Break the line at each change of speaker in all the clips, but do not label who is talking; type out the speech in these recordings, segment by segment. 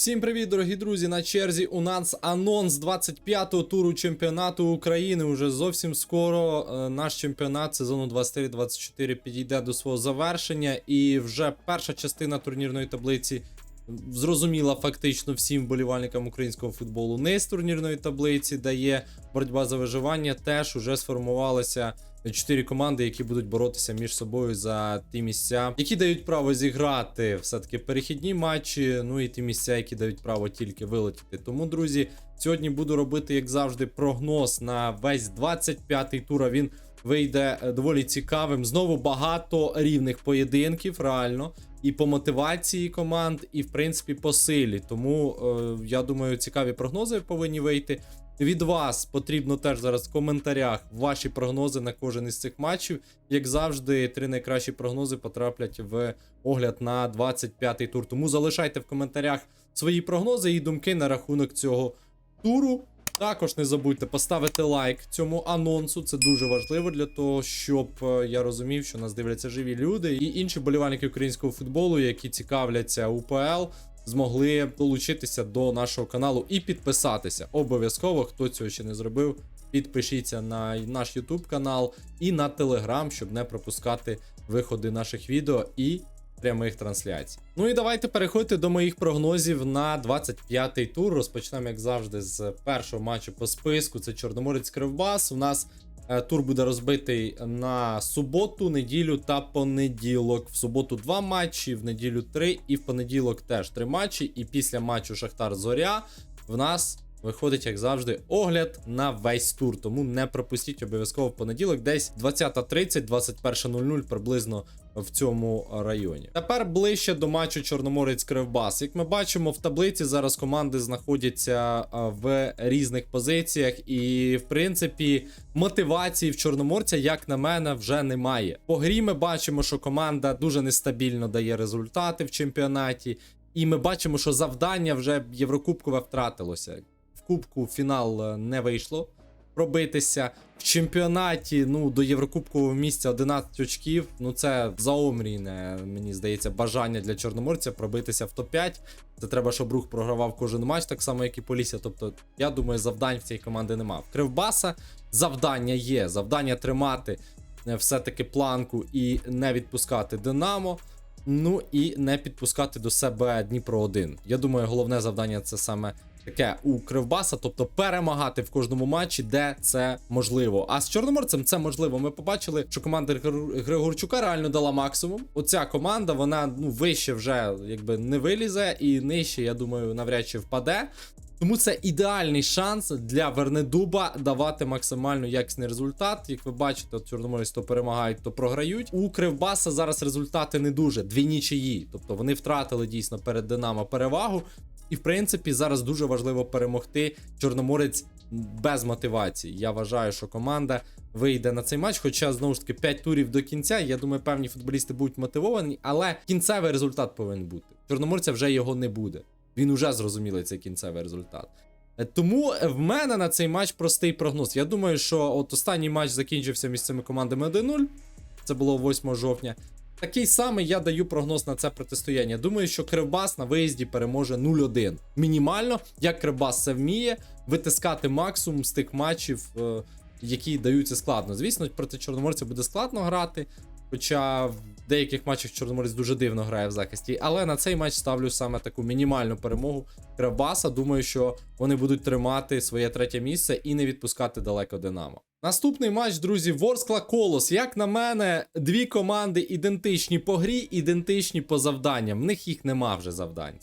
Всім привіт, дорогі друзі! На черзі у нас анонс 25-го туру чемпіонату України. Уже зовсім скоро е, наш чемпіонат сезону 23-24 підійде до свого завершення, і вже перша частина турнірної таблиці зрозуміла фактично всім вболівальникам українського футболу. Низ турнірної таблиці, де є боротьба за виживання, теж уже сформувалися. Чотири команди, які будуть боротися між собою за ті місця, які дають право зіграти все-таки перехідні матчі. Ну і ті місця, які дають право тільки вилетіти. Тому, друзі, сьогодні буду робити, як завжди, прогноз на весь 25-й тур. а Він вийде е, доволі цікавим. Знову багато рівних поєдинків, реально. І по мотивації команд, і в принципі по силі. Тому е, я думаю, цікаві прогнози повинні вийти. Від вас потрібно теж зараз в коментарях ваші прогнози на кожен із цих матчів. Як завжди, три найкращі прогнози потраплять в огляд на 25-й тур. Тому залишайте в коментарях свої прогнози і думки на рахунок цього туру. Також не забудьте поставити лайк цьому анонсу. Це дуже важливо для того, щоб е, я розумів, що нас дивляться живі люди і інші болівальники українського футболу, які цікавляться УПЛ змогли долучитися до нашого каналу і підписатися. Обов'язково, хто цього ще не зробив, підпишіться на наш YouTube канал і на Telegram, щоб не пропускати виходи наших відео і прямих трансляцій. Ну і давайте переходити до моїх прогнозів на 25-й тур. Розпочнемо, як завжди, з першого матчу по списку. Це Чорноморець Кривбас. У нас Тур буде розбитий на суботу, неділю та понеділок. В суботу два матчі, в неділю три, і в понеділок теж три матчі. І після матчу Шахтар Зоря в нас виходить, як завжди, огляд на весь тур. Тому не пропустіть обов'язково в понеділок, десь 20.30, 21.00 приблизно в цьому районі. Тепер ближче до матчу Чорноморець Кривбас. Як ми бачимо, в таблиці зараз команди знаходяться в різних позиціях, і в принципі мотивації в Чорноморця, як на мене, вже немає. По грі ми бачимо, що команда дуже нестабільно дає результати в чемпіонаті, і ми бачимо, що завдання вже Єврокубкове втратилося. В кубку фінал е, не вийшло пробитися. В чемпіонаті ну до Єврокубкового місця 11 очків. Ну це заомрійне, мені здається, бажання для чорноморця пробитися в топ-5. Це треба, щоб рух програвав кожен матч, так само, як і Полісся. Тобто, я думаю, завдань в цієї команди нема. В Кривбаса завдання є. Завдання тримати е, все-таки планку і не відпускати Динамо. Ну і не підпускати до себе Дніпро 1. Я думаю, головне завдання це саме таке у Кривбаса, тобто перемагати в кожному матчі, де це можливо. А з Чорноморцем це можливо. Ми побачили, що команда Григор- Григорчука реально дала максимум. Оця команда, вона ну вище вже якби не вилізе, і нижче, я думаю, навряд чи впаде. Тому це ідеальний шанс для Вернедуба давати максимально якісний результат. Як ви бачите, Чорноморець то перемагають, то програють. У Кривбаса зараз результати не дуже дві нічиї. Тобто вони втратили дійсно перед Динамо перевагу. І в принципі зараз дуже важливо перемогти Чорноморець без мотивації. Я вважаю, що команда вийде на цей матч. Хоча знову ж таки 5 турів до кінця. Я думаю, певні футболісти будуть мотивовані, але кінцевий результат повинен бути. Чорноморця вже його не буде. Він уже зрозумілий цей кінцевий результат. Е, Тому в мене на цей матч простий прогноз. Я думаю, що от останній матч закінчився між командами 1-0. Це було 8 жовтня. Такий самий я даю прогноз на це протистояння. Думаю, що Кривбас на виїзді переможе 0-1. Мінімально, як Кривбас це вміє, витискати максимум з тих матчів, е, які даються складно. Звісно, проти Чорноморця буде складно грати. Хоча деяких матчах Чорноморець дуже дивно грає в захисті. Але на цей матч ставлю саме таку мінімальну перемогу Кривбаса. Думаю, що вони будуть тримати своє третє місце і не відпускати далеко Динамо. Наступний матч, друзі, Ворскла Колос. Як на мене, дві команди ідентичні по грі, ідентичні по завданням. В них їх нема вже завдань.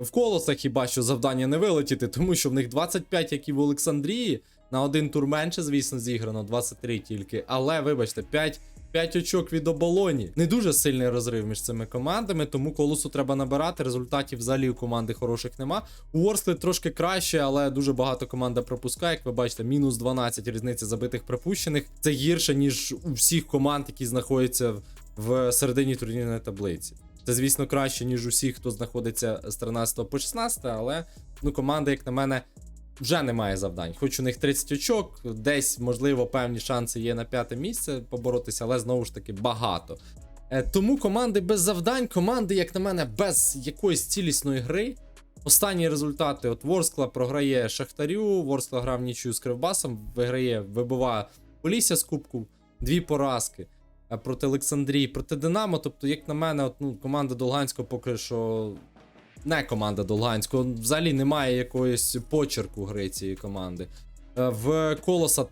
В колосах хіба що завдання не вилетіти, тому що в них 25, як і в Олександрії. На один тур менше, звісно, зіграно, 23 тільки. Але, вибачте, 5, 5 очок від оболоні. Не дуже сильний розрив між цими командами, тому колосу треба набирати. Результатів взагалі у команди хороших нема. У Ворскли трошки краще, але дуже багато команда пропускає. Як ви бачите, мінус 12 різниці забитих пропущених. Це гірше, ніж у всіх команд, які знаходяться в середині турнірної таблиці. Це, звісно, краще, ніж усіх, хто знаходиться з 13 по 16, але ну, команда, як на мене, вже немає завдань. Хоч у них 30 очок, десь, можливо, певні шанси є на п'яте місце поборотися, але знову ж таки багато. Е, Тому команди без завдань, команди, як на мене, без якоїсь цілісної гри. Останні результати: от Ворскла програє Шахтарю, Ворскла грав нічию з Кривбасом, виграє, вибиває Полісся з Кубку, дві поразки. Проти Олександрії, проти Динамо. Тобто, як на мене, от, ну, команда Долганського поки що не команда Долганського. Взагалі немає якоїсь почерку гри цієї команди. Е, В Колоса, в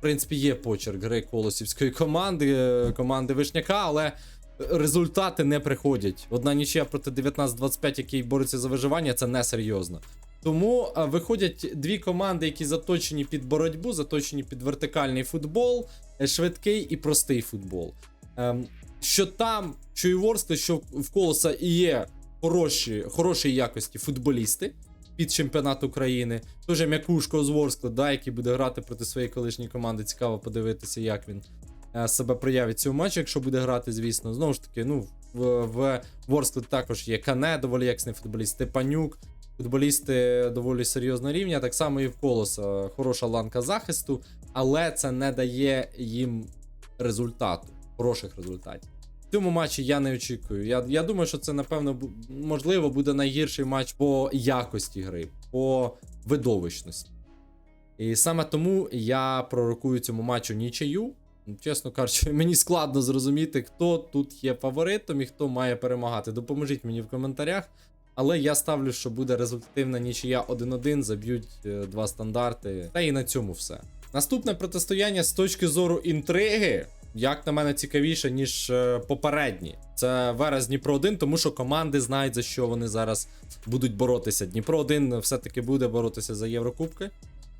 принципі, є почерк гри колосівської команди, е, команди Вишняка, але результати не приходять. Одна нічия проти 19-25, який бореться за виживання, це несерйозно. Тому е, виходять дві команди, які заточені під боротьбу, заточені під вертикальний футбол, швидкий і простий футбол. Ем, що там, що і Ворскли, що в Колоса і є хороші, хорошої якості футболісти під чемпіонат України. Тоже Мякушко з Ворскли, да, який буде грати проти своєї колишньої команди. Цікаво подивитися, як він е, себе проявить в цьому матчі, якщо буде грати, звісно. Знову ж таки, ну, в, в Ворсклі також є Кане, доволі якісний футболіст, Степанюк. Футболісти доволі серйозного рівня, так само і в Колоса. Хороша ланка захисту, але це не дає їм результату, хороших результатів. Цьому матчі я не очікую. Я, я думаю, що це, напевно, можливо, буде найгірший матч по якості гри, по видовищності. І саме тому я пророкую цьому матчу нічию. Чесно кажучи, мені складно зрозуміти, хто тут є фаворитом і хто має перемагати. Допоможіть мені в коментарях. Але я ставлю, що буде результативна нічия 1-1, заб'ють е, два стандарти. Та і на цьому все. Наступне протистояння з точки зору інтриги, як на мене, цікавіше, ніж е, попередні. Це Верес Дніпро 1, тому що команди знають, за що вони зараз будуть боротися. Дніпро 1 все-таки буде боротися за Єврокубки.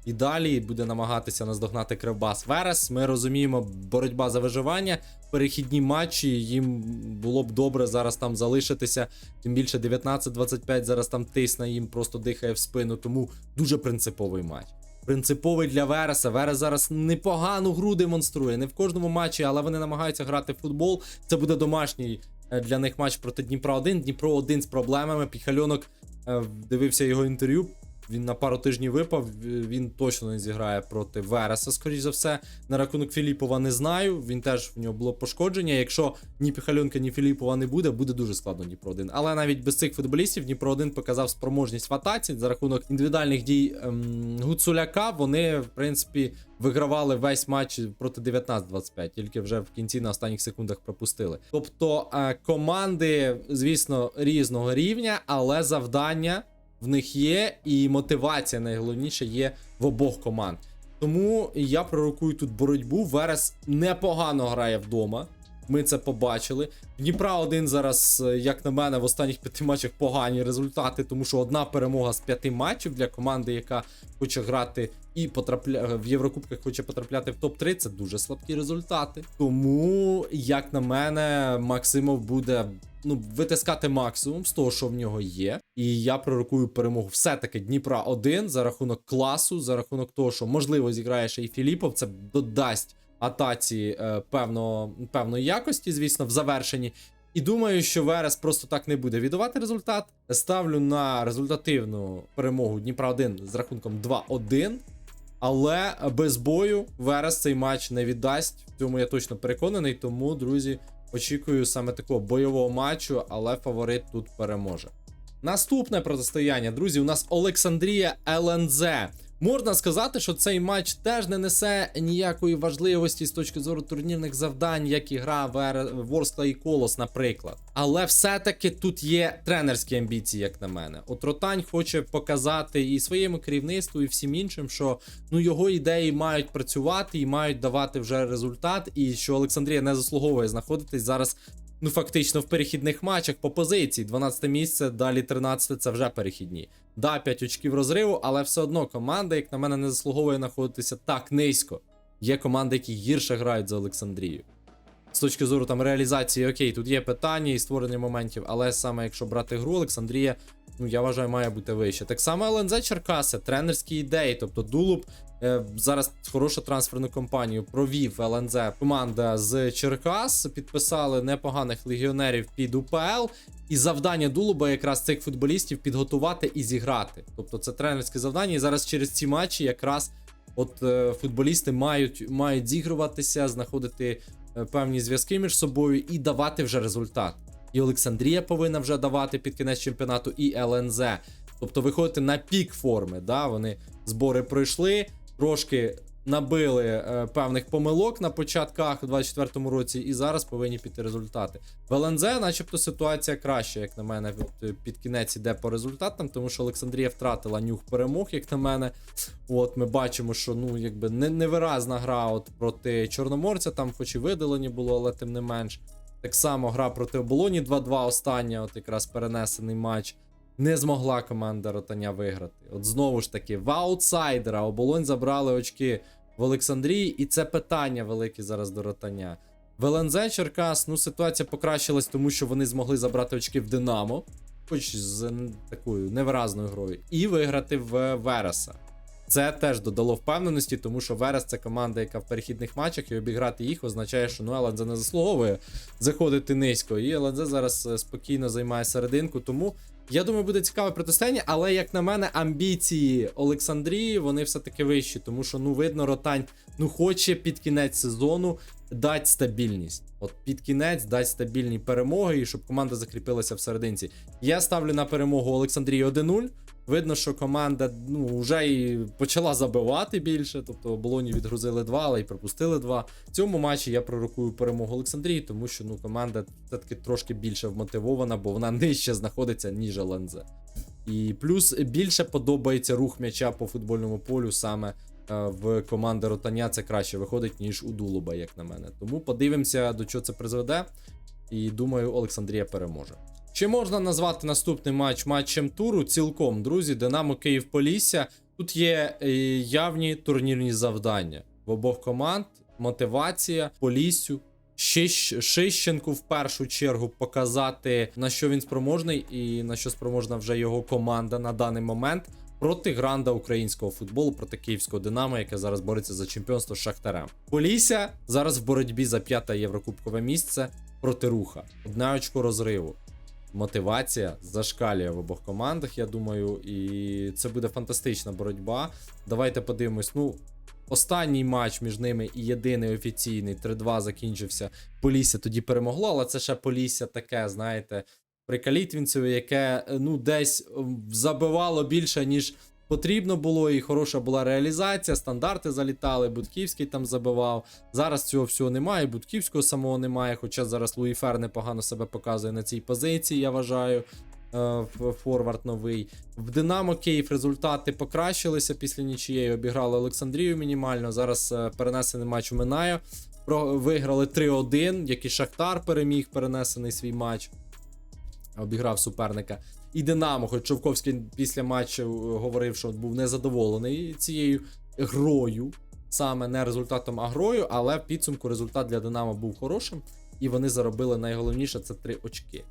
І далі буде намагатися наздогнати Кривбас Верес. Ми розуміємо, боротьба за виживання, перехідні матчі. Їм було б добре зараз там залишитися. Тим більше 19-25 зараз там тисне, їм просто дихає в спину. Тому дуже принциповий матч. Принциповий для Вереса. Верес зараз непогану гру демонструє. Не в кожному матчі, але вони намагаються грати в футбол. Це буде домашній е, для них матч проти Дніпра 1. Дніпро 1 з проблемами. Піхальонок е, дивився його інтерв'ю. Він на пару тижнів випав. Він точно не зіграє проти Вереса, скоріш за все. На рахунок Філіпова не знаю. Він теж в нього було пошкодження. Якщо ні Піхальонка, ні Філіпова не буде, буде дуже складно Дніпро 1. Але навіть без цих футболістів Дніпро 1 показав спроможність в атаці за рахунок індивідуальних дій ем, Гуцуляка. Вони, в принципі, вигравали весь матч проти 19-25, тільки вже в кінці на останніх секундах пропустили. Тобто е, команди, звісно, різного рівня, але завдання в них є, і мотивація найголовніше є в обох команд. Тому я пророкую тут боротьбу. Верес непогано грає вдома. Ми це побачили. Дніпра один зараз, е, як на мене, в останніх п'яти матчах погані результати, тому що одна перемога з п'яти матчів для команди, яка хоче грати і потрапля... в Єврокубках хоче потрапляти в топ-3, це дуже слабкі результати. Тому, як на мене, Максимов буде ну, витискати максимум з того, що в нього є. І я пророкую перемогу все-таки Дніпра 1 за рахунок класу, за рахунок того, що можливо зіграє ще і Філіпов. Це додасть атаці е, певно, певної якості, звісно, в завершенні. І думаю, що Верес просто так не буде віддавати результат. Ставлю на результативну перемогу Дніпра 1 з рахунком 2-1. Але без бою Верес цей матч не віддасть. В цьому я точно переконаний. Тому, друзі, очікую саме такого бойового матчу, але фаворит тут переможе. Наступне протистояння, друзі, у нас Олександрія ЛНЗ. Можна сказати, що цей матч теж не несе ніякої важливості з точки зору турнірних завдань, як і гра Ворскла і Колос, наприклад. Але все-таки тут є тренерські амбіції, як на мене. От Ротань хоче показати і своєму керівництву, і всім іншим, що ну його ідеї мають працювати і мають давати вже результат, і що Олександрія не заслуговує знаходитись зараз ну фактично в перехідних матчах по позиції. 12 місце, далі 13 це вже перехідні. Да, 5 очків розриву, але все одно команда, як на мене, не заслуговує знаходитися так низько. Є команди, які гірше грають за Олександрію. З точки зору там реалізації, окей, тут є питання і створення моментів, але саме якщо брати гру, Олександрія, ну я вважаю, має бути вище. Так само ЛНЗ Черкаси, тренерські ідеї, тобто Дулуб е, зараз хорошу трансферну кампанію провів ЛНЗ. Команда з Черкас підписали непоганих легіонерів під УПЛ. І завдання Дулуба якраз цих футболістів підготувати і зіграти. Тобто це тренерське завдання. І зараз через ці матчі якраз от е, футболісти мають, мають зігруватися, знаходити певні зв'язки між собою і давати вже результат. І Олександрія повинна вже давати під кінець чемпіонату, і ЛНЗ. Тобто виходити на пік форми. Да? Вони збори пройшли, трошки набили е, певних помилок на початках у 24-му році, і зараз повинні піти результати. В ЛНЗ, начебто, ситуація краща, як на мене, е, під кінець іде по результатам, тому що Олександрія втратила нюх перемог, як на мене. От ми бачимо, що ну якби не, невиразна гра от проти Чорноморця, там хоч і видалені було, але тим не менш. Так само гра проти оболоні 2-2 остання, от якраз перенесений матч. Не змогла команда Ротаня виграти. От знову ж таки, в аутсайдера оболонь забрали очки в Олександрії, і це питання велике зараз до Ротаня. В ЛНЗ Черкас, ну ситуація покращилась, тому що вони змогли забрати очки в Динамо, хоч з такою невиразною грою, і виграти в Вереса. Це теж додало впевненості, тому що Верес це команда, яка в перехідних матчах, і обіграти їх означає, що ну ЛНЗ не заслуговує заходити низько. І ЛНЗ зараз е, спокійно займає серединку. Тому я думаю, буде цікаве протистояння, але як на мене, амбіції Олександрії вони все-таки вищі, тому що ну видно, Ротань ну хоче під кінець сезону дати стабільність. От під кінець дати стабільні перемоги, і щоб команда закріпилася в серединці. Я ставлю на перемогу Олександрії 1-0. Видно, що команда ну, вже і почала забивати більше, тобто оболоні відгрузили 2, але й пропустили 2. В цьому матчі я пророкую перемогу Олександрії, тому що ну, команда все-таки трошки більше вмотивована, бо вона нижче знаходиться, ніж ЛНЗ. І плюс більше подобається рух м'яча по футбольному полю саме е, в команди Ротаня. Це краще виходить, ніж у Дулуба, як на мене. Тому подивимося, до чого це призведе. І думаю, Олександрія переможе. Чи можна назвати наступний матч матчем туру? Цілком, друзі, Динамо Київ Полісся. Тут є е, явні турнірні завдання в обох команд. Мотивація, Поліссю, Шищ- Шищенку в першу чергу показати, на що він спроможний і на що спроможна вже його команда на даний момент проти гранда українського футболу, проти київського Динамо, яке зараз бореться за чемпіонство з Шахтарем. Полісся зараз в боротьбі за п'яте єврокубкове місце проти руха. Одне очко розриву. Мотивація зашкалює в обох командах, я думаю, і це буде фантастична боротьба. Давайте подивимось. Ну, останній матч між ними і єдиний офіційний 3-2 закінчився. Полісся тоді перемогло, але це ще Полісся таке, знаєте, при Калітвінцеві, яке е, ну десь забивало більше, ніж потрібно було, і хороша була реалізація. Стандарти залітали, Будківський там забивав. Зараз цього всього немає. Будківського самого немає. Хоча зараз Луї Фер непогано себе показує на цій позиції, я вважаю. е, Форвард новий. В Динамо Київ результати покращилися після нічієї. Обіграли Олександрію мінімально. Зараз е, перенесений матч минає. Про виграли 3-1, як і Шахтар переміг перенесений свій матч. Обіграв суперника. І Динамо, хоч Човковський після матчу е, говорив, що був незадоволений цією грою, саме не результатом, а грою, але в підсумку результат для Динамо був хорошим, і вони заробили найголовніше це 3 очки.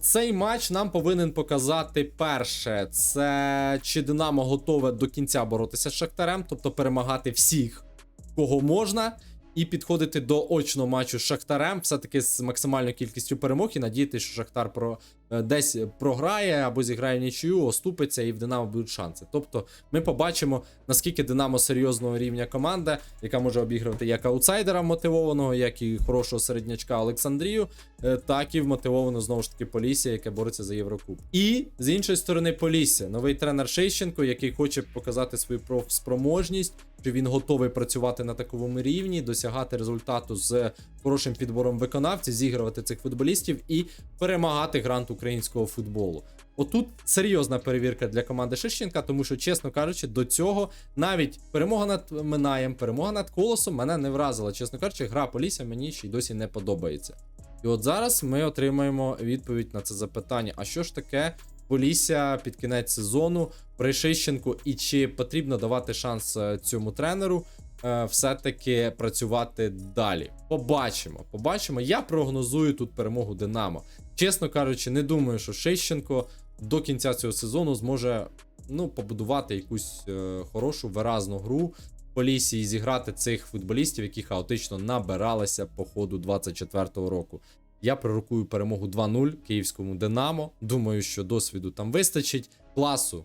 Цей матч нам повинен показати перше, це чи Динамо готове до кінця боротися з Шахтарем, тобто перемагати всіх, кого можна, і підходити до очного матчу з Шахтарем, все-таки з максимальною кількістю перемог, і надіятися, що Шахтар про десь програє або зіграє нічию, оступиться, і в Динамо будуть шанси. Тобто ми побачимо, наскільки Динамо серйозного рівня команда, яка може обігрувати як аутсайдера мотивованого, як і хорошого середнячка Олександрію, е, так і вмотивовано знову ж таки Полісся, яке бореться за Єврокуб. І з іншої сторони, Полісся, новий тренер Шейщенко, який хоче показати свою профспроможність, що він готовий працювати на таковому рівні, досягати результату з хорошим підбором виконавців, зігрувати цих футболістів і перемагати грант українського футболу. Отут серйозна перевірка для команди Шищенка, тому що, чесно кажучи, до цього навіть перемога над Минаєм, перемога над колосом мене не вразила. Чесно кажучи, гра Полісся мені ще й досі не подобається. І от зараз ми отримаємо відповідь на це запитання: а що ж таке Полісся під кінець сезону при Шищенку, і чи потрібно давати шанс е, цьому тренеру все-таки працювати далі? Побачимо. Побачимо. Я прогнозую тут перемогу Динамо. Чесно кажучи, не думаю, що Шищенко до кінця цього сезону зможе ну, побудувати якусь е, хорошу виразну гру в Полісі і зіграти цих футболістів, які хаотично набиралися по ходу 24-го року. Я пророкую перемогу 2-0 київському Динамо. Думаю, що досвіду там вистачить. Класу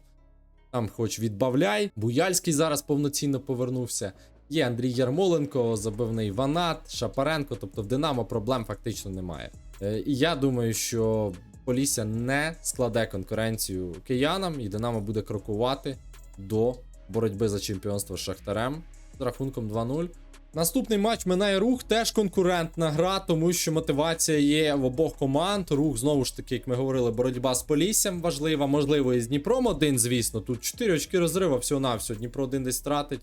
там хоч відбавляй. Буяльський зараз повноцінно повернувся. Є Андрій Ярмоленко, забивний Ванат, Шапаренко. Тобто в Динамо проблем фактично немає. Е, І я думаю, що Полісся не складе конкуренцію киянам, і Динамо буде крокувати до боротьби за чемпіонство з Шахтарем з рахунком 2-0. Наступний матч минає рух, теж конкурентна гра, тому що мотивація є в обох команд. Рух, знову ж таки, як ми говорили, боротьба з Поліссям важлива, можливо, і з Дніпром один, звісно. Тут 4 очки розрива всього-навсього. Дніпро один десь тратить.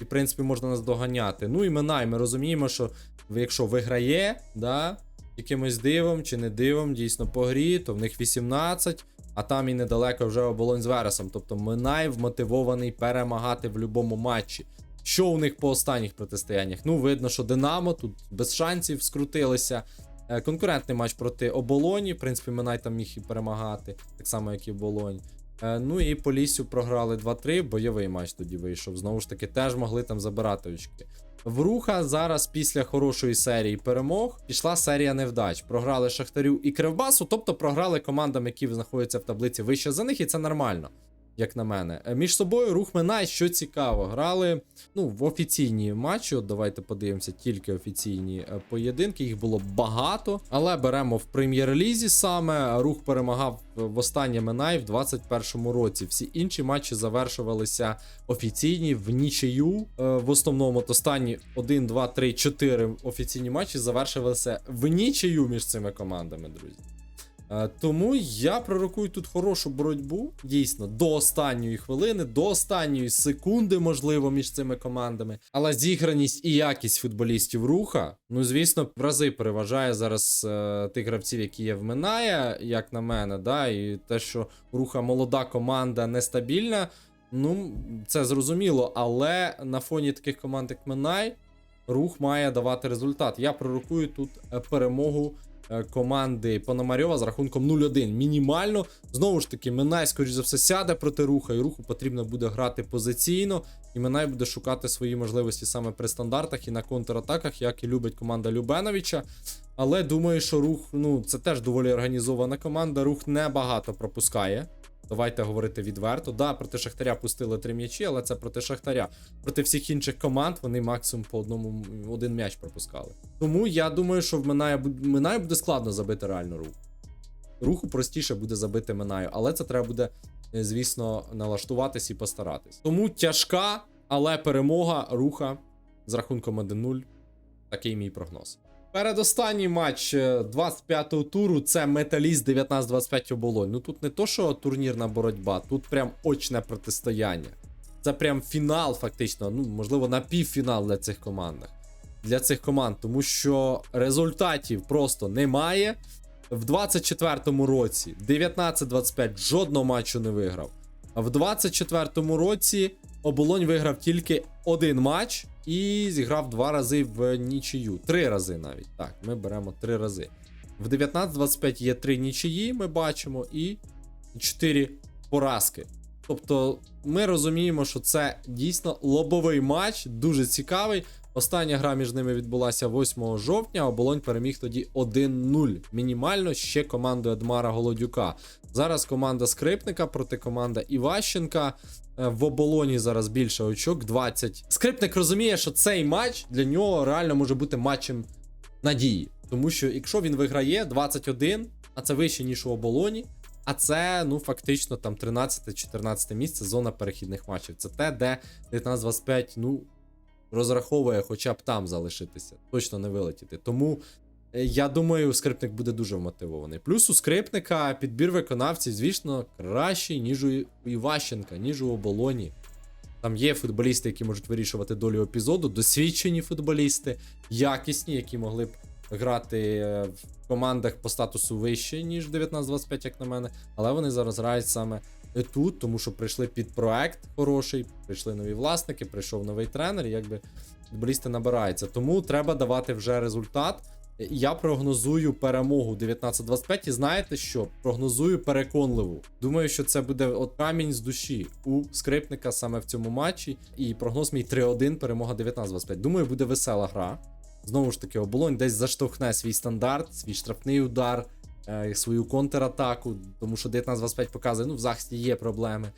І, в принципі, можна нас доганяти. Ну і Минай, ми розуміємо, що якщо виграє, да, якимось дивом чи не дивом, дійсно по грі, то в них 18, а там і недалеко вже оболонь з Вересом. Тобто Минай вмотивований перемагати в будь-якому матчі. Що у них по останніх протистояннях? Ну, видно, що Динамо тут без шансів скрутилися. Е, Конкурентний матч проти Оболоні. В принципі, Минай там міг і перемагати, так само, як і Оболонь. Е, Ну і по лісю програли 2-3. Бойовий матч тоді вийшов. Знову ж таки, теж могли там забирати очки. Вруха зараз після хорошої серії перемог пішла серія невдач. Програли Шахтарю і Кривбасу, тобто програли командам, які знаходяться в таблиці вище за них, і це нормально, як на мене. Е, Між собою рух Минай, що цікаво, грали ну, в офіційні матчі. От давайте подивимося, тільки офіційні е, поєдинки. Їх було багато, але беремо в прем'єр-лізі саме. Рух перемагав в останнє Минай в 21-му році. Всі інші матчі завершувалися офіційні в нічию. Е, В основному от останні 1, 2, 3, 4 офіційні матчі завершувалися в нічию між цими командами, друзі. Е, Тому я пророкую тут хорошу боротьбу, дійсно, до останньої хвилини, до останньої секунди, можливо, між цими командами. Але зіграність і якість футболістів руха, ну звісно, в рази переважає зараз е, тих гравців, які є в Минає, як на мене, да, і те, що руха молода команда нестабільна. Ну, це зрозуміло, але на фоні таких команд, як Минай, рух має давати результат. Я пророкую тут е, перемогу команди Пономарьова з рахунком 0-1. Мінімально. Знову ж таки, Минай, скоріш за все, сяде проти руха, і руху потрібно буде грати позиційно. І Минай буде шукати свої можливості саме при стандартах і на контратаках, як і любить команда Любеновича. Але думаю, що рух, ну, це теж доволі організована команда. Рух небагато пропускає. Давайте говорити відверто. Да, проти Шахтаря пустили три м'ячі, але це проти Шахтаря. Проти всіх інших команд вони максимум по одному один м'яч пропускали. Тому я думаю, що в Минає, Минаю буде складно забити реально рух. Руху простіше буде забити Минаю, але це треба буде, е, звісно, налаштуватись і постаратись. Тому тяжка, але перемога руха з рахунком 1-0. Такий мій прогноз. Передостанній матч е, 25-го туру це Металіст 19-25 оболонь. Ну тут не то, що турнірна боротьба, тут прям очне протистояння. Це прям фінал, фактично. Ну, можливо, напівфінал для цих командах. Для цих команд, тому що результатів просто немає. В 24-му році 19-25 жодного матчу не виграв. В 24-му році Оболонь виграв тільки один матч і зіграв два рази в нічию. Три рази навіть. Так, ми беремо три рази. В 19-25 є три нічиї, ми бачимо, і 4 поразки. Тобто ми розуміємо, що це дійсно лобовий матч, дуже цікавий. Остання гра між ними відбулася 8 жовтня. Оболонь переміг тоді 1-0. Мінімально ще командою Едмара Голодюка. Зараз команда Скрипника проти команда Іващенка. Е, В оболоні зараз більше очок 20. Скрипник розуміє, що цей матч для нього реально може бути матчем надії. Тому що якщо він виграє 21, а це вище, ніж у оболоні. А це, ну, фактично, там 13-14 місце зона перехідних матчів. Це те, де 19-25, ну, розраховує хоча б там залишитися, точно не вилетіти. Тому я думаю, скрипник буде дуже вмотивований. Плюс у скрипника підбір виконавців, звісно, кращий, ніж у Іващенка, ніж у оболоні. Там є футболісти, які можуть вирішувати долю епізоду, досвідчені футболісти, якісні, які могли б грати е, в командах по статусу вище, ніж 19-25, як на мене. Але вони зараз грають саме тут, тому що прийшли під проект хороший, прийшли нові власники, прийшов новий тренер, і якби футболісти набираються. Тому треба давати вже результат. Я прогнозую перемогу 19-25 і знаєте що? Прогнозую переконливу. Думаю, що це буде от камінь з душі у скрипника саме в цьому матчі. І прогноз мій 3-1, перемога 19-25. Думаю, буде весела гра. Знову ж таки, оболонь десь заштовхне свій стандарт, свій штрафний удар, е, свою контратаку, тому що 19-25 показує, ну в захисті є проблеми.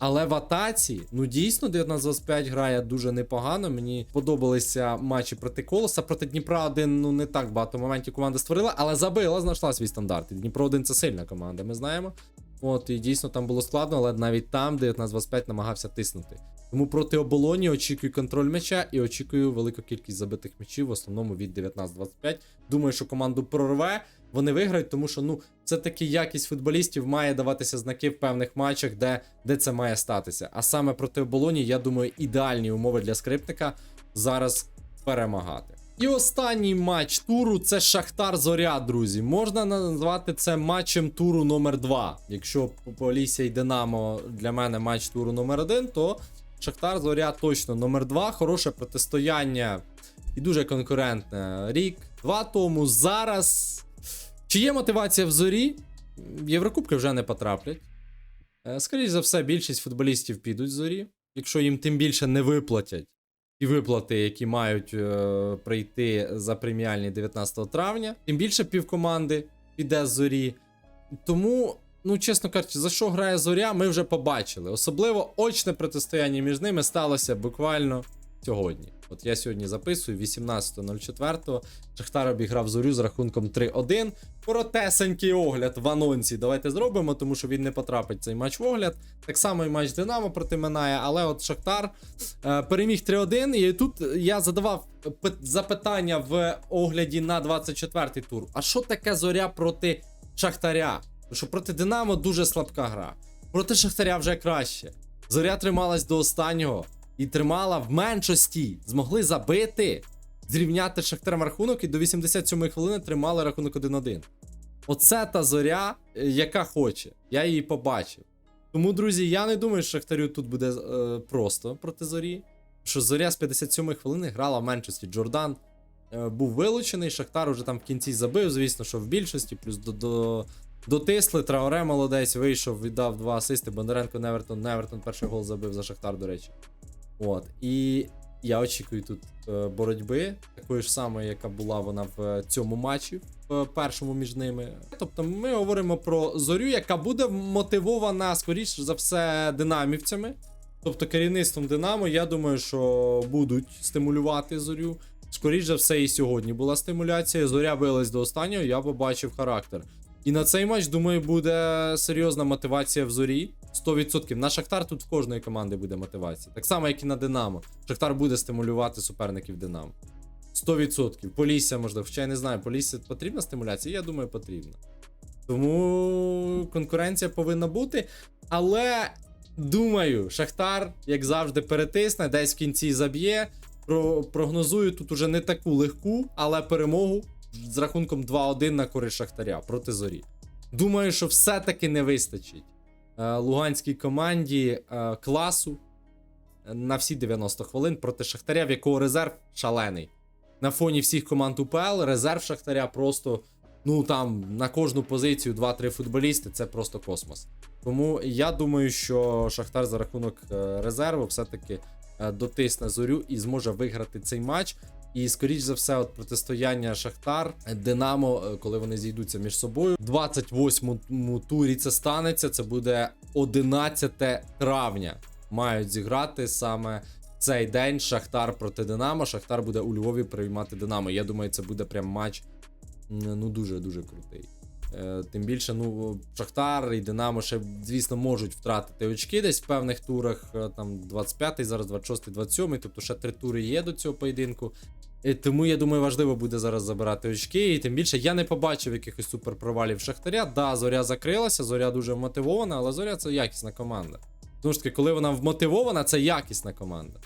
Але в атаці, ну дійсно, 19-25 грає дуже непогано. Мені подобалися матчі проти Колоса. Проти Дніпра 1 ну не так багато моментів команда створила, але забила, знайшла свій стандарт. Дніпро 1 це сильна команда, ми знаємо. От, і дійсно там було складно, але навіть там 19-25 намагався тиснути. Тому проти оболоні очікую контроль м'яча і очікую велику кількість забитих м'ячів, в основному від 19-25. Думаю, що команду прорве. Вони виграють, тому що ну все-таки якість футболістів має даватися знаки в певних матчах, де, де це має статися. А саме проти оболоні, я думаю, ідеальні умови для скрипника зараз перемагати. І останній матч туру це Шахтар Зоря, друзі. Можна назвати це матчем туру номер 2 Якщо Полісся і Динамо для мене матч туру номер 1 то Шахтар Зоря точно номер 2 Хороше протистояння і дуже конкурентне. Рік, два тому. Зараз. Чи є мотивація в зорі? Єврокубки вже не потраплять. Е, Скоріше за все, більшість футболістів підуть з зорі, якщо їм тим більше не виплатять ті виплати, які мають е, прийти за преміальні 19 травня. Тим більше півкоманди піде з зорі. Тому, ну чесно кажучи, за що грає зоря, ми вже побачили. Особливо очне протистояння між ними сталося буквально сьогодні. От я сьогодні записую 18.04. Шахтар обіграв зорю з рахунком 3-1. Коротесенький огляд в анонсі. Давайте зробимо, тому що він не потрапить цей матч в огляд. Так само і матч Динамо проти Минає, але от Шахтар е, переміг 3-1. І тут я задавав запитання в огляді на 24-й тур. А що таке зоря проти Шахтаря? Тому що проти Динамо дуже слабка гра. Проти Шахтаря вже краще. Зоря трималась до останнього і тримала в меншості. Змогли забити, зрівняти Шахтарем рахунок і до 87-ї хвилини тримали рахунок 1-1. Оце та зоря, е, яка хоче. Я її побачив. Тому, друзі, я не думаю, що Шахтарю тут буде е, просто проти зорі. Що зоря з 57-ї хвилини грала в меншості. Джордан е, був вилучений, Шахтар уже там в кінці забив, звісно, що в більшості, плюс до, до, дотисли. Траоре молодець вийшов, віддав два асисти. Бондаренко Невертон. Невертон перший гол забив за Шахтар, до речі. От. І я очікую тут е, боротьби, такої ж самої, яка була вона в е, цьому матчі, в першому між ними. Тобто ми говоримо про зорю, яка буде мотивована, скоріш за все, динамівцями. Тобто керівництвом Динамо, я думаю, що будуть стимулювати зорю. Скоріш за все, і сьогодні була стимуляція. Зоря билась до останнього, я побачив характер. І на цей матч, думаю, буде серйозна мотивація в зорі. 100%. На Шахтар тут в кожної команди буде мотивація. Так само, як і на Динамо. Шахтар буде стимулювати суперників Динамо. 100%. Полісся, можливо. Хоча я не знаю, Полісся потрібна стимуляція? Я думаю, потрібна. Тому конкуренція повинна бути. Але думаю, Шахтар, як завжди, перетисне, десь в кінці заб'є. Про, прогнозую тут уже не таку легку, але перемогу з рахунком 2-1 на користь Шахтаря проти зорі. Думаю, що все-таки не вистачить луганській команді е, класу е, на всі 90 хвилин проти Шахтаря, в якого резерв шалений. На фоні всіх команд УПЛ резерв Шахтаря просто, ну там на кожну позицію 2-3 футболісти це просто космос. Тому я думаю, що Шахтар за рахунок е, резерву все-таки е, дотисне зорю і зможе виграти цей матч. І скоріш за все, от протистояння Шахтар, Динамо, е, коли вони зійдуться між собою. В 28-му турі це станеться. Це буде 11 травня. Мають зіграти саме цей день Шахтар проти Динамо. Шахтар буде у Львові приймати Динамо. Я думаю, це буде прям матч ну дуже дуже крутий. Е, Тим більше, ну, Шахтар і Динамо ще, звісно, можуть втратити очки десь в певних турах. е, Там 25-й, зараз 26-й, 27-й, тобто ще три тури є до цього поєдинку. І тому я думаю, важливо буде зараз забирати очки. І тим більше я не побачив якихось суперпровалів Шахтаря. Да, зоря закрилася, зоря дуже вмотивована, але зоря це якісна команда. Знову ж таки, коли вона вмотивована, це якісна команда.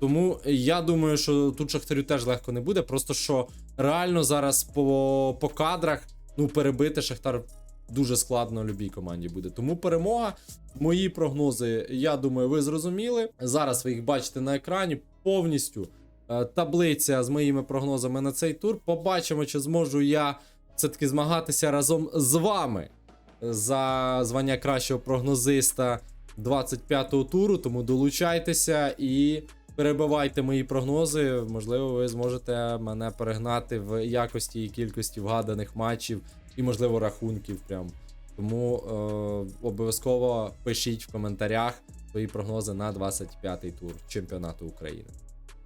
Тому я думаю, що тут Шахтарю теж легко не буде. Просто що реально зараз по, по кадрах ну, перебити Шахтар дуже складно любій команді буде. Тому перемога. Мої прогнози, я думаю, ви зрозуміли. Зараз ви їх бачите на екрані повністю. Е, Таблиця з моїми прогнозами на цей тур. Побачимо, чи зможу я все-таки змагатися разом з вами за звання кращого прогнозиста 25-го туру. Тому долучайтеся і перебивайте мої прогнози. Можливо, ви зможете мене перегнати в якості і кількості вгаданих матчів, і, можливо, рахунків. Прям Тому е, обов'язково пишіть в коментарях свої прогнози на 25-й тур чемпіонату України.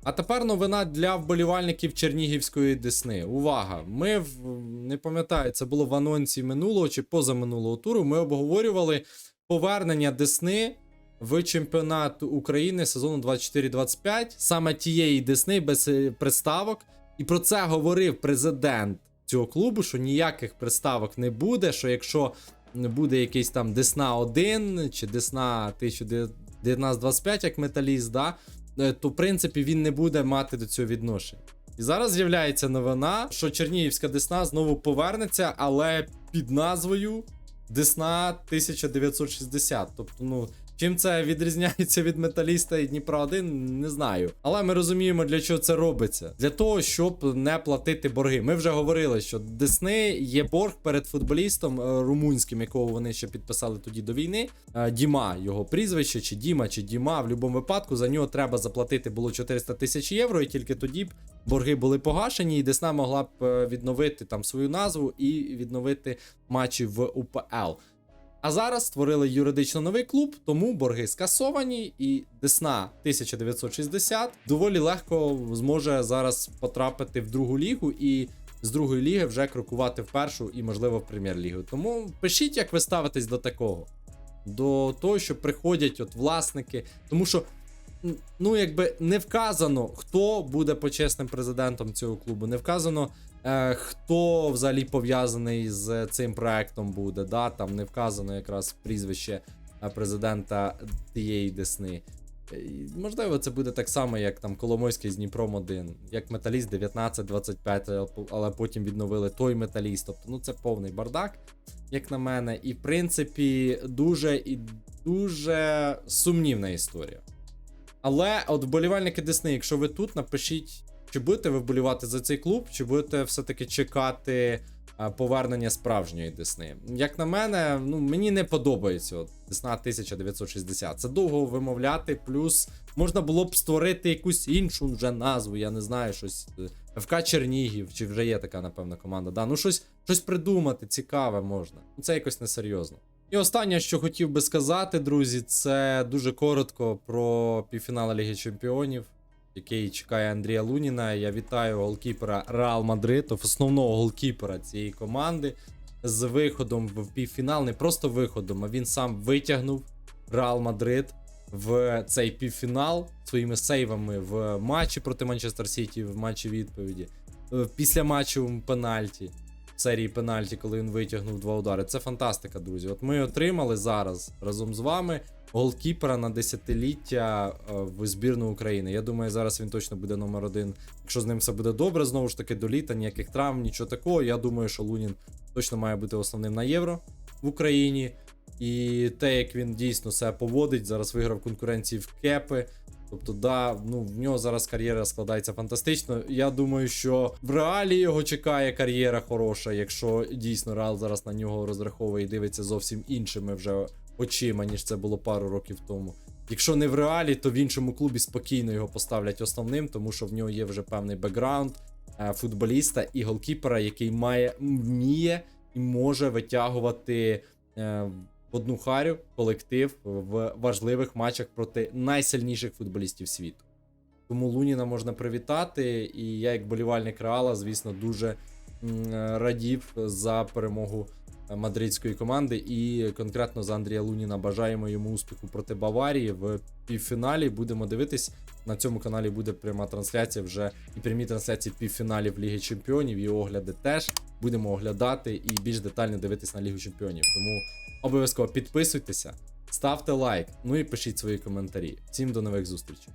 А тепер новина для вболівальників Чернігівської Десни. Увага! Ми в не пам'ятаю, це було в анонсі минулого чи позаминулого туру. Ми обговорювали повернення Десни в чемпіонат України сезону 24-25, саме тієї Десни без е, приставок. І про це говорив президент цього клубу, що ніяких приставок не буде. Що якщо буде якийсь там Десна 1 чи Десна 1925, як металіст, да, е, то в принципі він не буде мати до цього відношення. І зараз з'являється новина, що Чернігівська Десна знову повернеться, але під назвою Десна 1960. Тобто, ну. Чим це відрізняється від металіста і Дніпра 1, не знаю. Але ми розуміємо, для чого це робиться. Для того, щоб не платити борги. Ми вже говорили, що Десни є борг перед футболістом е, румунським, якого вони ще підписали тоді до війни. Е, Діма, його прізвище, чи Діма, чи Діма. В будь-якому випадку за нього треба заплатити було 400 тисяч євро, і тільки тоді б борги були погашені, і Десна могла б е, відновити там свою назву і відновити матчі в УПЛ. А зараз створили юридично новий клуб, тому борги скасовані, і Десна 1960 доволі легко зможе зараз потрапити в другу лігу і з другої ліги вже крокувати в першу і, можливо, в прем'єр-лігу. Тому пишіть, як ви ставитесь до такого. До того, що приходять от власники, тому що. Ну, якби не вказано, хто буде почесним президентом цього клубу, не вказано, е, хто взагалі пов'язаний з цим проектом буде. Да? Там не вказано якраз прізвище е, президента тієї Десни. Е, Можливо, це буде так само, як там Коломойський з Дніпром 1, як Металіст 19-25, але потім відновили той металіст. Тобто, ну це повний бардак, як на мене. І в принципі, дуже і дуже сумнівна історія. Але от вболівальники Десни, якщо ви тут, напишіть, чи будете ви вболівати за цей клуб, чи будете все-таки чекати повернення справжньої Десни. Як на мене, ну мені не подобається от, Десна 1960. Це довго вимовляти, плюс можна було б створити якусь іншу вже назву, я не знаю, щось. е, ФК Чернігів, чи вже є така, напевно, команда. Да, ну щось, щось придумати, цікаве можна. Ну це якось несерйозно. І останнє, що хотів би сказати, друзі, це дуже коротко про півфінал Ліги Чемпіонів, який чекає Андрія Луніна. Я вітаю голкіпера Реал Мадрид, основного голкіпера цієї команди, з виходом в півфінал. Не просто виходом, а він сам витягнув Реал Мадрид в цей півфінал своїми сейвами в матчі проти Манчестер Сіті, в матчі відповіді, е, після матчу пенальті серії пенальті, коли він витягнув два удари. Це фантастика, друзі. От ми отримали зараз разом з вами голкіпера на десятиліття е, в збірну України. Я думаю, зараз він точно буде номер один. Якщо з ним все буде добре, знову ж таки, до літа, ніяких травм, нічого такого. Я думаю, що Лунін точно має бути основним на євро в Україні. І те, як він дійсно себе поводить, зараз виграв конкуренції в кепи. Тобто, да, ну в нього зараз кар'єра складається фантастично. Я думаю, що в реалі його чекає кар'єра хороша, якщо дійсно Реал зараз на нього розраховує і дивиться зовсім іншими вже очима, ніж це було пару років тому. Якщо не в реалі, то в іншому клубі спокійно його поставлять основним, тому що в нього є вже певний бекграунд е, футболіста і голкіпера, який має вміє і може витягувати. е, в одну харю колектив в важливих матчах проти найсильніших футболістів світу. Тому Луніна можна привітати, і я, як болівальник Реала, звісно, дуже м, радів за перемогу е, мадридської команди. І конкретно за Андрія Луніна бажаємо йому успіху проти Баварії в півфіналі. Будемо дивитись. На цьому каналі буде пряма трансляція вже і прямі трансляції півфіналів Ліги Чемпіонів, і огляди теж. Будемо оглядати і більш детально дивитись на Лігу Чемпіонів. Тому обов'язково підписуйтеся, ставте лайк, ну і пишіть свої коментарі. Всім до нових зустрічей.